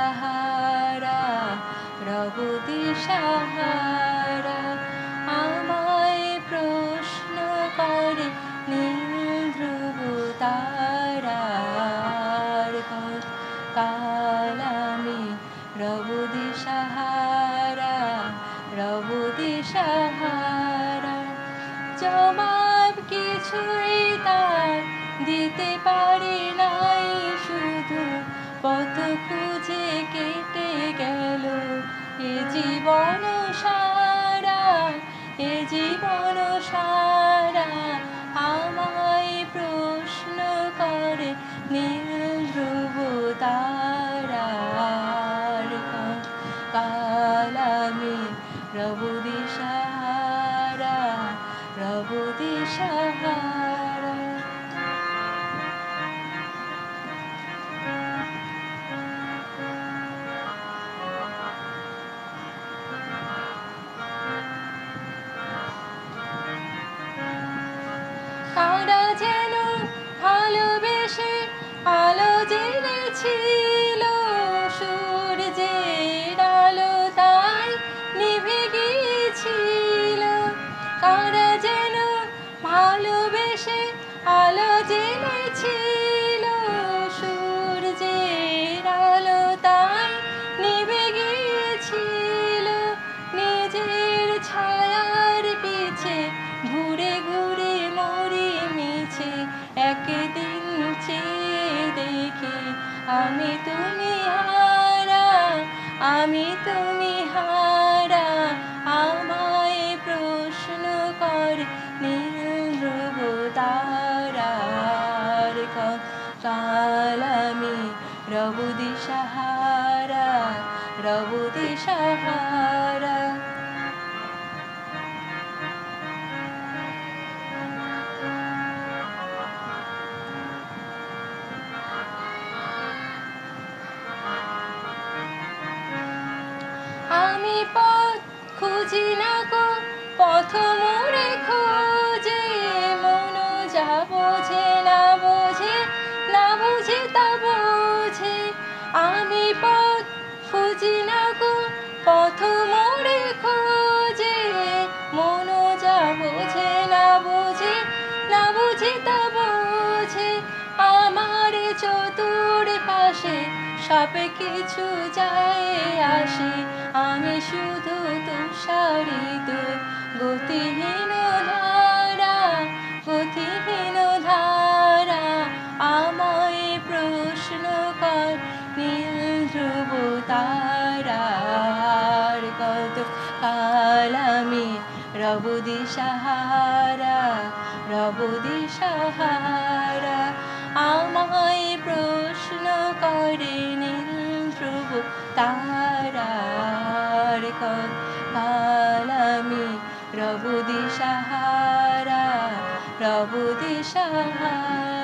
সাহারা রব দিশাহারা আমায় প্রশ্ন করে নীল ধ্রুব তারার কাল আমি রব সাহারা রব দিশাহারা জবাব কিছুই তার দিতে পারি না রব দিশাহারা রব দিশাহারা। কারা যেন ভালোবেসে আলো জেনেছিল আলো জেনেছিল, সূর্যের আলো তাই নিভে গিয়েছিল। নিজের ছায়ার পিছে ঘুরে ঘুরে মরি মিছে, একদিন চেয়ে দেখি, আমি তুমি হারা, আমি তুমি হারা। আমি পথ খুঁজি না গো, পথ মোড়ে খোঁজে, মন যা বোঝে না বোঝে, না বুঝে তা বোঝে। আমি আমার চতুর পাশে সবে কিছু যায় আসে। আমি শুধু তুষারিত, গতিহীন ধারা গতিহীন ধারা। আমায় প্রশ্ন কর, নীল ধ্রুব তারার কত কাল আমি রব সাহারা রব দিশাহারা। তারার কাল রব দিশাহারা প্রভু দিশাহারা।